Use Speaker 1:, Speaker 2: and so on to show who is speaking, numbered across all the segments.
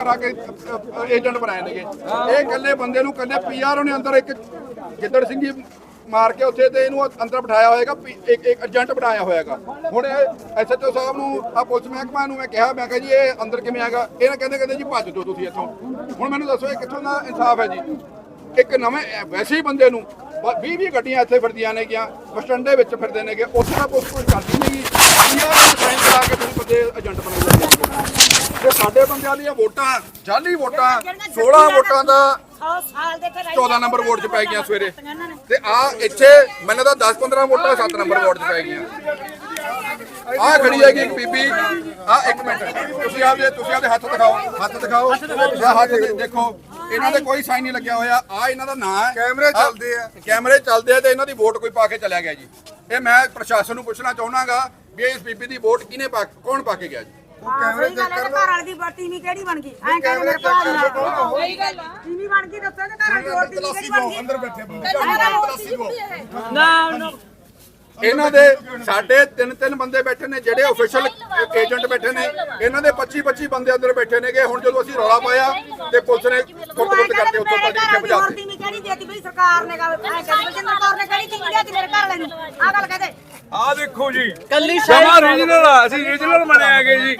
Speaker 1: ਕਰਾ ਕੇ ਏਜੰਟ ਬਣਾਏ ਨੇਗੇ। ਇਹ ਇਕੱਲੇ ਬੰਦੇ ਨੂੰ, ਇਕੱਲੇ ਪੀਆਰ ਨੇ ਅੰਦਰ ਇੱਕ ਗਿੱਦੜ ਸਿੰਘੀ ਮਾਰ ਕੇ ਉੱਥੇ ਤੇ ਇਹਨੂੰ ਅੰਦਰ ਬਿਠਾਇਆ ਹੋਏਗਾ ਇੱਕ ਇੱਕ ਏਜੰਟ ਬਣਾਇਆ ਹੋਏਗਾ ਹੁਣ ਐਸਐਚਓ ਸਾਹਿਬ ਨੂੰ ਆ ਪੁਲਿਸ ਮਹਿਕਮਾ ਨੂੰ ਮੈਂ ਕਿਹਾ ਮੈਂ ਕਿਹਾ ਜੀ, ਇਹ ਅੰਦਰ ਕਿਵੇਂ ਆਗਾ ਇਹਨਾਂ ਕਹਿੰਦੇ ਕਹਿੰਦੇ ਜੀ, ਭੱਜ ਜਾਓ ਤੁਸੀਂ ਇੱਥੋਂ। ਹੁਣ ਮੈਨੂੰ ਦੱਸੋ, ਇਹ ਕਿੱਥੋਂ ਦਾ ਇਨਸਾਫ ਹੈ ਜੀ? ਇੱਕ ਨਵੇਂ ਵੈਸੇ ਹੀ ਬੰਦੇ ਨੂੰ 20 20 ਗੱਡੀਆਂ ਇੱਥੇ ਫਿਰਦੀਆਂ ਨੇ ਗਿਆ ਬਸਟੰਡੇ ਵਿੱਚ ਫਿਰਦੇ ਨੇਗੇ। ਉੱਥੇ ਤਾਂ ਪੁਲਿਸ ਕੁਝ ਕਰਦੀ ਨਹੀਂ। ਇੰਡੀਆ ਵਿੱਚ ਸਾਈਨ ਕਰਾ ਕੇ ਤੁਸੀਂ ਬੰਦੇ ਏਜੰਟ ਬਣਾਈ ਜਾਂਦੇ ਤੇ ਸਾਡੇ ਬੰਦਿਆਂ ਦੀਆਂ ਵੋਟਾਂ ਜਾਲੀ ਵੋਟਾਂ 16 ਵੋਟਾਂ ਦਾ
Speaker 2: 100 ਸਾਲ ਦੇ ਫਿਰ
Speaker 1: 14 ਨੰਬਰ ਵੋਟ 'ਚ ਪੈ ਗਈਆਂ ਸਵੇਰੇ। ਤੇ ਆ ਇੱਥੇ ਮੈਨੂੰ ਤਾਂ 10 15 ਵੋਟਾਂ 7 ਨੰਬਰ ਵੋਟ 'ਚ ਪੈ ਗਈਆਂ। ਆ ਖੜੀ ਹੈਗੀ ਇੱਕ ਬੀਬੀ ਆ ਇੱਕ ਮਿੰਟ। ਤੁਸੀਂ ਆਪਦੇ ਤੁਸੀਂ ਆਪਦੇ ਹੱਥ ਦਿਖਾਓ ਹੱਥ ਦਿਖਾਓ। ਆਹ ਹੱਥ ਦੇਖੋ ਇਹਨਾਂ ਦੇ ਕੋਈ ਸਾਈਨ ਨਹੀਂ ਲੱਗਿਆ ਹੋਇਆ। ਆ ਇਹਨਾਂ ਦਾ ਨਾਂ ਹੈ।
Speaker 3: ਕੈਮਰੇ ਚੱਲਦੇ ਆ।
Speaker 1: ਕੈਮਰੇ ਚੱਲਦੇ ਆ ਤੇ ਇਹਨਾਂ ਦੀ ਵੋਟ ਕੋਈ ਪਾ ਕੇ ਚਲਿਆ ਗਿਆ ਜੀ। ਇਹ ਮੈਂ ਪ੍ਰਸ਼ਾਸਨ ਨੂੰ ਪੁੱਛਣਾ ਚਾਹੁੰਦਾਗਾ ਵੀ ਇਸ ਬੀਬੀ ਦੀ ਵੋਟ ਕਿਹਨੇ ਪਾ ਕੌਣ ਪਾ ਕੇ ਗਿਆ ਜੀ?
Speaker 2: ਕੈਮਰੇ ਚੈੱਕ ਕਰ ਘਰ ਵਾਲੀ ਦੀ ਵਰਤੀ ਨਹੀਂ ਕਿਹੜੀ ਬਣ ਗਈ। ਐਂ ਕਹਿੰਦੇ ਮੇਰੇ ਭਰਾ ਦੀ ਸਹੀ ਗੱਲ ਨਹੀਂ ਬਣ ਗਈ ਦੱਸੋ ਤੇ ਘਰ ਵਾਲੀ ਦੀ ਵਰਤੀ ਨਹੀਂ ਕਿਹੜੀ ਬਣ ਗਈ
Speaker 3: ਅੰਦਰ ਬੈਠੇ
Speaker 1: ਇਹਨਾਂ ਦੇ ਸਾਡੇ ਤਿੰਨ ਤਿੰਨ ਬੰਦੇ ਬੈਠੇ ਨੇ ਜਿਹੜੇ ਅਫੀਸ਼ੀਅਲ ਏਜੰਟ ਬੈਠੇ ਨੇ। ਇਹਨਾਂ ਦੇ 25 25 ਬੰਦੇ ਅੰਦਰ ਬੈਠੇ ਨੇਗੇ। ਹੁਣ ਜਦੋਂ ਅਸੀਂ ਰੌਲਾ ਪਾਇਆ ਤੇ ਪੁਲਿਸ ਨੇ ਕੁੱਟ-ਕੁੱਟ ਕਰਕੇ ਉੱਥੋਂ ਤੱਕ ਇੱਥੇ
Speaker 2: ਵਰਤੀ
Speaker 1: ਭਜਾਤੇ
Speaker 2: ਨਹੀਂ ਕਿਹੜੀ ਦੇਤੀ ਬਈ ਸਰਕਾਰ ਨੇ ਗੱਲ ਐਂ ਕਹਿੰਦੇ ਬਲਜਿੰਦਰ ਕੌਰ ਨੇ ਕਿਹੜੀ ਚੀਜ਼ ਲਿਆਤੀ ਮੇਰੇ ਘਰ ਵਾਲੇ ਨੂੰ? ਆਹ ਗੱਲ ਕਹਦੇ।
Speaker 4: ਆ ਦੇਖੋ ਜੀ। ਕੱਲੀ ਜਮਾ ਰੀਜਨਲ ਆ ਅਸੀਂ ਰੀਜਨਲ ਬਣੇ ਹੈਗੇ ਜੀ।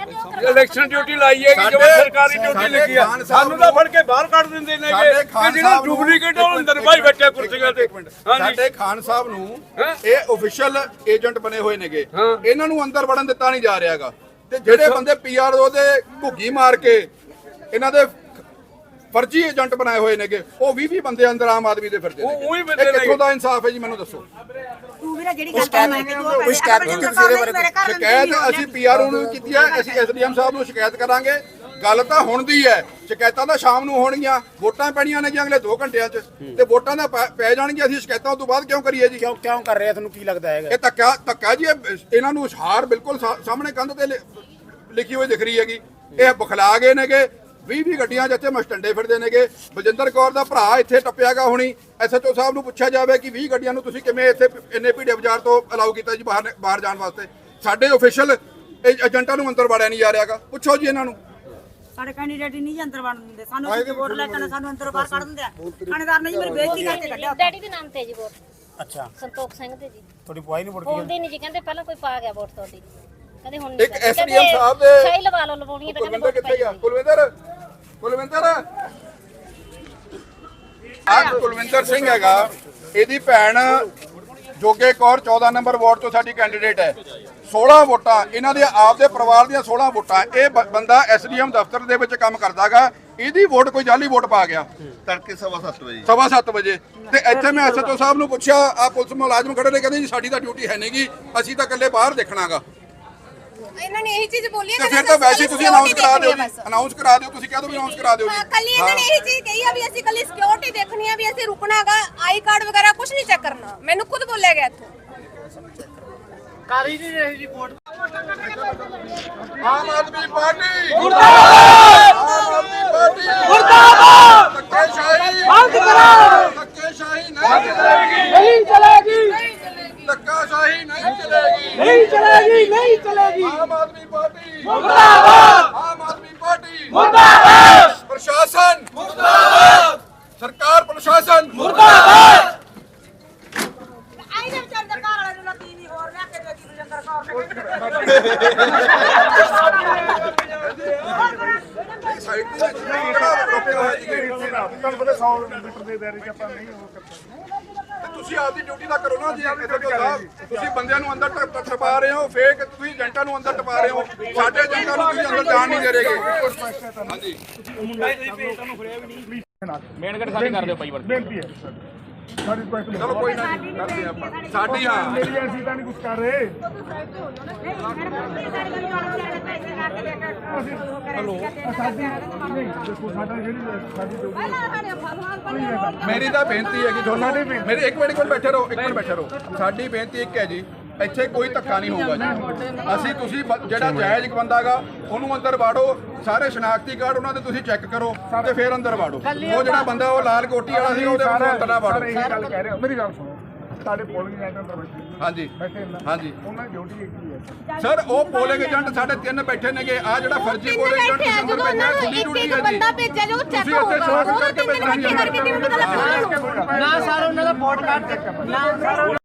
Speaker 4: ਇਲੈਕਸ਼ਨ ਡਿਊਟੀ ਲਾਈ ਹੈ ਕਿ ਜਮਾ ਸਰਕਾਰੀ ਡਿਊਟੀ ਲੱਗੀ ਆ।
Speaker 1: ਖਾਨ ਸਾਹਿਬ
Speaker 4: ਸਾਨੂੰ ਤਾਂ ਫੜ ਕੇ ਬਾਹਰ ਕੱਢ ਦਿੰਦੇ ਨੇ ਕਿ ਜਿਹੜਾ ਡੁਪਲੀਕੇਟ ਉਹ ਅੰਦਰ ਭਾਈ ਬੈਠੇ ਕੁਰਸੀਆਂ ਤੇ।
Speaker 1: ਇੱਕ ਮਿੰਟ।
Speaker 4: ਹਾਂਜੀ।
Speaker 1: ਸਾਡੇ ਖਾਨ ਸਾਹਿਬ ਨੂੰ? ਇਹ ਅਫੀਸ਼ੀਅਲ ਏਜੰਟ ਬਣੇ ਹੋਏ ਨੇਗੇ। ਇਹਨਾਂ ਨੂੰ ਅੰਦਰ ਵੜਨ ਦਿੱਤਾ ਨਹੀਂ ਜਾ ਰਿਹਾਗਾ ਤੇ ਜਿਹੜੇ ਬੰਦੇ ਪੀਆਰ ਉਹਦੇ ਘੁੱਗੀ ਮਾਰ ਕੇ ਇਹਨਾਂ ਦੇ ਫਰਜ਼ੀ ਏਜੰਟ ਬਣਾਏ ਹੋਏ ਨੇਗੇ। ਉਹ 20 20 ਬੰਦੇ ਅੰਦਰ ਆਮ ਆਦਮੀ ਦੇ ਫਿਰਦੇ
Speaker 4: ਉਹ-
Speaker 1: ਨੇ
Speaker 4: ਉਹੀ ਬੰਦੇ
Speaker 1: ਇਹ ਕਿੱਥੋਂ। ਦਾ ਇਨਸਾਫ ਹੈ ਜੀ ਮੈਨੂੰ ਦੱਸੋ।
Speaker 2: ਤੂੰ ਵੀਰੇ ਜਿਹੜੀ ਗੱਲ ਕਰ ਮੈਂ ਕਿ ਤੂੰ
Speaker 3: ਕੋਈ ਸ਼ਿਕਾਇਤ ਕੀਤੀ ਕਿਸੇ ਦੇ ਬਾਰੇ?
Speaker 1: ਸ਼ਿਕਾਇਤ ਅਸੀਂ ਪੀਆਰ ਨੂੰ ਕੀਤੀ ਹੈ ਅਸੀਂ ਐਸਡੀਐਮ ਸਾਹਿਬ ਨੂੰ ਸ਼ਿਕਾਇਤ ਕਰਾਂਗੇ। ਗੱਲ ਤਾਂ ਹੁਣ ਦੀ ਹੈ। ਸ਼ਿਕਾਇਤਾਂ ਤਾਂ ਸ਼ਾਮ ਨੂੰ ਹੋਣਗੀਆਂ। ਵੋਟਾਂ ਪੈਣੀਆਂ ਨੇ ਜੀ ਅਗਲੇ 2 ਘੰਟਿਆਂ 'ਚ। ਤੇ ਵੋਟਾਂ ਦਾ ਪੈ- ਪੈ ਜਾਣਗੀਆਂ। ਅਸੀਂ ਸ਼ਿਕਾਇਤਾਂ ਤੋਂ ਬਾਅਦ ਕਿਉਂ ਕਰੀਏ ਜੀ?
Speaker 3: ਕਿਉਂ ਕਿਉਂ ਕਰ ਰਿਹਾ ਤੁਹਾਨੂੰ ਕੀ ਲੱਗਦਾ ਹੈਗਾ?
Speaker 1: ਇਹ ਧੱਕਾ ਧੱਕਾ ਜੀ ਇਹ- ਇਹਨਾਂ ਨੂੰ ਹਾਰ ਬਿਲਕੁਲ ਸਾਹਮਣੇ ਕੰਧ ਤੇ ਲਿਖੀ ਹੋਈ ਦਿਖ ਰਹੀ ਹੈਗੀ। ਇਹ ਬਖਲਾ ਗਏ ਨੇਗੇ। 20 20 ਗੱਡੀਆਂ ਜਿੱਥੇ ਮਸਟੰਡੇ ਫਿਰਦੇ ਨੇਗੇ। ਬਲਜਿੰਦਰ ਕੌਰ ਦਾ ਭਰਾ ਇੱਥੇ ਟੱਪਿਆਗਾ ਹੁਣੀ। ਐਸਐਚਓ ਸਾਹਿਬ ਨੂੰ ਪੁੱਛਿਆ ਜਾਵੇ ਕਿ 20 ਗੱਡੀਆਂ ਨੂੰ ਤੁਸੀਂ ਕਿਵੇਂ ਇੱਥੇ ਇੰਨੇ ਭੀੜੇ ਬਾਜ਼ਾਰ ਤੋਂ ਅਲਾਉ ਕੀਤਾ ਜੀ ਬਾਹਰ ਬਾਹਰ ਜਾਣ ਵਾਸਤੇ? ਸਾਡੇ ਅਫੀਸ਼ੀਅਲ ਏਜੰਟਾਂ ਨੂੰ ਅੰਦਰ ਵੜਿਆ ਨਹੀਂ ਜਾ ਰਿਹਾਗਾ। ਪੁੱਛੋ ਜੀ ਇਹਨਾਂ ਨੂੰ।
Speaker 2: ਸਾਡੇ ਕੈਂਡੀਡੇਟ ਹੀ ਨਹੀਂ ਜੀ ਅੰਦਰ ਵੜਨ ਦਿੰਦੇ। ਸਾਨੂੰ ਅਸੀਂ ਵੋਟ ਲੈ ਕੇ ਸਾਨੂੰ ਅੰਦਰ ਬਾਹਰ ਕੱਢ ਦਿੰਦੇ ਆ। ਥਾਣੇਦਾਰ ਨੇ ਜੀ ਮੇਰੀ ਬੇਇੱਜ਼ਤੀ ਕਰਕੇ ਕੱਢਿਆ।
Speaker 5: ਡੈਡੀ ਦੇ ਨਾਮ ਤੇ ਜੀ ਵੋਟ।
Speaker 3: ਅੱਛਾ।
Speaker 5: ਸੰਤੋਖ ਸਿੰਘ ਦੇ ਜੀ।
Speaker 3: ਤੁਹਾਡੀ ਪੁਆਈ ਨਹੀਂ ਵੋਟ
Speaker 5: ਬੋਲਦੇ ਨਹੀਂ ਜੀ ਕਹਿੰਦੇ ਪਹਿਲਾਂ ਕੋਈ ਪਾ ਗਿਆ ਵੋਟ ਤੁਹਾਡੀ। ਕਹਿੰਦੇ ਹੁਣ ਨਹੀਂ
Speaker 1: ਇੱਕ
Speaker 5: ਕਹਿੰਦੇ
Speaker 1: ਸਾਹਿਬ ਦੇ-
Speaker 5: ਸ਼ਾਹੀ ਲਵਾ ਲਓ ਲਵਾਉਣੀ ਹੈ ਤਾਂ ਕਹਿੰਦੇ ਵੋਟ
Speaker 1: ਕਿੱਥੇ ਗਿਆ?
Speaker 5: ਪਾਈ
Speaker 1: ਕੁਲਵਿੰਦਰ? ਕੁਲਵਿੰਦਰ? ਆ ਕੁਲਵਿੰਦਰ ਸਿੰਘ ਹੈਗਾ। ਇਹਦੀ ਭੈਣ ਜੋਗੇ ਕੌਰ 14 ਨੰਬਰ ਵਾਰਡ ਤੋਂ ਸਾਡੀ ਕੈਂਡੀਡੇਟ ਹੈ। 16 ਵੋਟਾਂ ਇਹਨਾਂ ਦੇ ਆਪਦੇ ਪਰਿਵਾਰ ਦੀਆਂ 16 ਵੋਟਾਂ। ਇਹ ਬੰਦਾ ਐਸਡੀਐਮ ਦਫ਼ਤਰ ਦੇ ਵਿੱਚ ਕੰਮ ਕਰਦਾਗਾ। ਇਹਦੀ ਵੋਟ ਕੋਈ ਜਾਲੀ ਵੋਟ ਪਾ ਗਿਆ।
Speaker 6: ਤੜਕੇ ਸਵਾ ਸੱਤ ਵਜੇ।
Speaker 1: ਸਵਾ ਸੱਤ ਵਜੇ। ਤੇ ਇੱਥੇ ਮੈਂ ਐਸਐਚਓ ਸਾਹਿਬ ਨੂੰ ਪੁੱਛਿਆ ਆ ਪੁਲਿਸ ਮੁਲਾਜ਼ਮ ਖੜੇ ਨੇ ਕਹਿੰਦੇ ਜੀ ਸਾਡੀ ਤਾਂ ਡਿਊਟੀ ਹੈ ਨਹੀਂਗੀ ਅਸੀਂ ਤਾਂ ਇਕੱਲੇ ਬਾਹਰ ਦੇਖਣਾਗਾ।
Speaker 7: ਇਹਨਾਂ ਨੇ ਇਹੀ ਚੀਜ਼ ਬੋਲੀ
Speaker 1: ਤੇ ਫਿਰ ਤਾਂ ਵੈਸੇ ਹੀ ਤੁਸੀਂ ਅਨਾਉਂਸ ਕਰਾ ਦਿਓ ਜੀ। ਅਨਾਉਂਸ ਕਰਾ ਦਿਓ ਤੁਸੀਂ ਕਹਿ ਦਿਓ ਵੀ ਅਨਾਉਂਸ ਕਰਾ ਦਿਓ ਜੀ।
Speaker 7: ਕੱਲੀ ਇਹਨਾਂ ਨੇ ਇਹੀ ਚੀਜ਼ ਕਹੀ ਆ ਵੀ ਅਸੀਂ ਕੱਲੀ ਸਿਕਿਉਰਿਟੀ ਦੇਖਣੀ ਆ ਵੀ ਅਸੀਂ ਰੁਕਣਾਗਾ ਆਈ ਕਾਰਡ ਵਗੈਰਾ ਕੁਝ ਨਹੀਂ ਚੈੱਕ ਕਰਨਾ। ਮੈਨੂੰ ਖੁਦ ਬੋਲਿਆ ਗਿਆ ਇੱਥੋਂ।
Speaker 1: ਆਮ ਆਦਮੀ ਪਾਰਟੀ। ਮੁਰਦਾਬਾਦ ਆਮ ਆਦਮੀ ਪਾਰਟੀ ਮੁਰਦਾਬਾਦ ਧੱਕੇਸ਼ਾਹੀ ਬੰਦ ਕਰੋ ਧੱਕੇਸ਼ਾਹੀ ਨਹੀਂ ਚਲੇਗੀ ਨਹੀਂ ਚਲੇਗੀ ਧੱਕਾਸ਼ਾਹੀ ਨਹੀਂ ਚਲੇਗੀ ਨਹੀਂ ਚਲੇਗੀ ਨਹੀਂ ਚਲੇਗੀ ਆਮ ਆਦਮੀ ਪਾਰਟੀ। ਮੁਰਦਾਬਾਦ! ਆਮ ਆਦਮੀ ਪਾਰਟੀ। ਮੁਰਦਾਬਾਦ! ਪ੍ਰਸ਼ਾਸਨ। ਮੁਰਦਾਬਾਦ! ਸਰਕਾਰ ਪ੍ਰਸ਼ਾਸਨ।
Speaker 2: ਆਈ ਦੇ ਵਿਚਾਰ ਦਾ ਘਰ ਵਾਲੇ ਨੂੰ ਲੱਗੀ ਨਹੀਂ ਹੋਰ ਲੈ ਕੇ ਦੇ ਦੀ ਬਲਜਿੰਦਰ ਕੌਰ ਨੇ
Speaker 1: ਸਾਈਡ ਤੇ ਕਿਹੜਾ ਰੋਕਿਆ ਹੋਇਆ ਜੀ?
Speaker 3: ਤੁਹਾਨੂੰ ਪਤਾ 100 ਮੀਟਰ ਦੇ ਦਾਇਰੇ 'ਚ ਆਪਾਂ ਨਹੀਂ ਕਰ
Speaker 1: ਤੇ ਤੁਸੀਂ ਆਪਦੀ ਡਿਊਟੀ ਤਾਂ ਕਰੋ ਨਾ ਜੀ ਐਸਐਚਓ ਸਾਹਿਬ ਤੁਸੀਂ ਬੰਦਿਆਂ ਨੂੰ ਅੰਦਰ ਟਪਾ ਰਹੇ ਹੋ ਫੇਕ ਤੁਸੀਂ ਏਜੰਟਾਂ ਨੂੰ ਅੰਦਰ ਟਪਾ ਰਹੇ ਹੋ ਸਾਡੇ ਏਜੰਟਾਂ ਨੂੰ ਤੁਸੀਂ ਅੰਦਰ ਜਾਣ ਨਹੀਂ ਦੇ ਰਹੇਗੇ ਹਾਂਜੀ।
Speaker 3: ਬੇਨਤੀ ਹੈ। ਸਾਡੀ ਰਿਕੁਐਸਟ
Speaker 1: ਚਲੋ ਕੋਈ ਨਾ ਜੀ, ਕਰਦੇ ਆਪਾਂ। ਸਾਡੀ ਹਾਂ।
Speaker 3: ਮੇਰੀ ਤਾਂ ਨਹੀਂ ਕੁਝ ਕਰ ਰਹੇ।
Speaker 2: ਹਲੋ।
Speaker 3: ਸਾਡੀ ਨਹੀਂ ਦੇਖੋ ਸਾਡਾ ਜਿਹੜੀ ਸਾਡੀ ਜੋ
Speaker 1: ਮੇਰੀ ਤਾਂ ਬੇਨਤੀ ਹੈ ਕਿ ਦੋਨਾਂ ਦੀ ਮੇਰੀ ਇੱਕ ਮਿੰਟ ਕੋਲ ਬੈਠੇ ਰਹੋ ਇੱਕ ਮਿੰਟ ਬੈਠੇ ਰਹੋ। ਸਾਡੀ ਬੇਨਤੀ ਇੱਕ ਹੈ ਜੀ ਇੱਥੇ ਕੋਈ ਧੱਕਾ ਨਹੀਂ ਹੋਊਗਾ ਜੀ। ਅਸੀਂ ਤੁਸੀਂ ਬ- ਜਿਹੜਾ ਜਾਇਜ਼ ਬੰਦਾਗਾ ਉਹਨੂੰ ਅੰਦਰ ਵਾੜੋ ਸਾਰੇ ਸ਼ਨਾਖਤੀ ਕਾਰਡ ਉਹਨਾਂ ਦੇ ਤੁਸੀਂ ਚੈੱਕ ਕਰੋ ਤੇ ਫਿਰ ਅੰਦਰ ਵਾੜੋ। ਉਹ ਜਿਹੜਾ ਬੰਦਾ ਉਹ ਲਾਲ ਕੋਟੀ ਵਾਲਾ ਸੀ ਉਹਦੇ ਅੰਦਰ ਨਾ
Speaker 3: ਸਰ
Speaker 1: ਵਾੜੋ
Speaker 3: ਇਹ ਗੱਲ ਕਹਿ ਰਹੇ ਹੋ। ਮੇਰੀ ਗੱਲ ਸੁਣੋ। ਸਾਡੇ ਪੋਲਿੰਗ ਏਜੰਟ ਅੰਦਰ ਬੈਠੇ
Speaker 1: ਹਾਂਜੀ।
Speaker 3: ਬੈਠੇ ਨਾ।
Speaker 1: ਹਾਂਜੀ।
Speaker 3: ਉਹਨਾਂ ਦੀ ਡਿਊਟੀ ਕੀ ਹੈ।
Speaker 1: ਸਰ ਉਹ ਪੋਲਿੰਗ ਏਜੰਟ ਸਾਡੇ ਤਿੰਨ ਬੈਠੇ ਨੇਗੇ। ਆ ਜਿਹੜਾ ਫਰਜ਼ੀ
Speaker 7: ਤਿੰਨ
Speaker 1: ਪੋਲਿੰਗ ਏਜੰਟ
Speaker 7: ਬੈਠੇ ਆ।
Speaker 1: ਨੰਬਰ
Speaker 7: ਜਦੋਂ ਉਹਨਾਂ ਨੂੰ
Speaker 1: ਤੁਹਾਡੀ
Speaker 7: ਇੱਕ
Speaker 1: ਡਿਊਟੀ
Speaker 7: ਇੱਕ
Speaker 1: ਹੈ ਜੀ।
Speaker 7: ਬੰਦਾ ਭੇਜਿਆ ਜੋ ਚੈੱਕ
Speaker 1: ਤੁਸੀਂ ਉੱਥੇ
Speaker 7: ਹੋਊਗਾ।
Speaker 1: ਸਵਾਲ
Speaker 7: ਉਹ
Speaker 1: ਕਰਕੇ
Speaker 7: ਤਿੰਨ ਕਰਕੇ ਕਿਵੇਂ ਪਤਾ
Speaker 3: ਨਾ ਸਰ ਉਹਨਾਂ ਦਾ ਵੋਟ ਕਾਰਡ ਚੈੱਕ ਕਰਨਾ।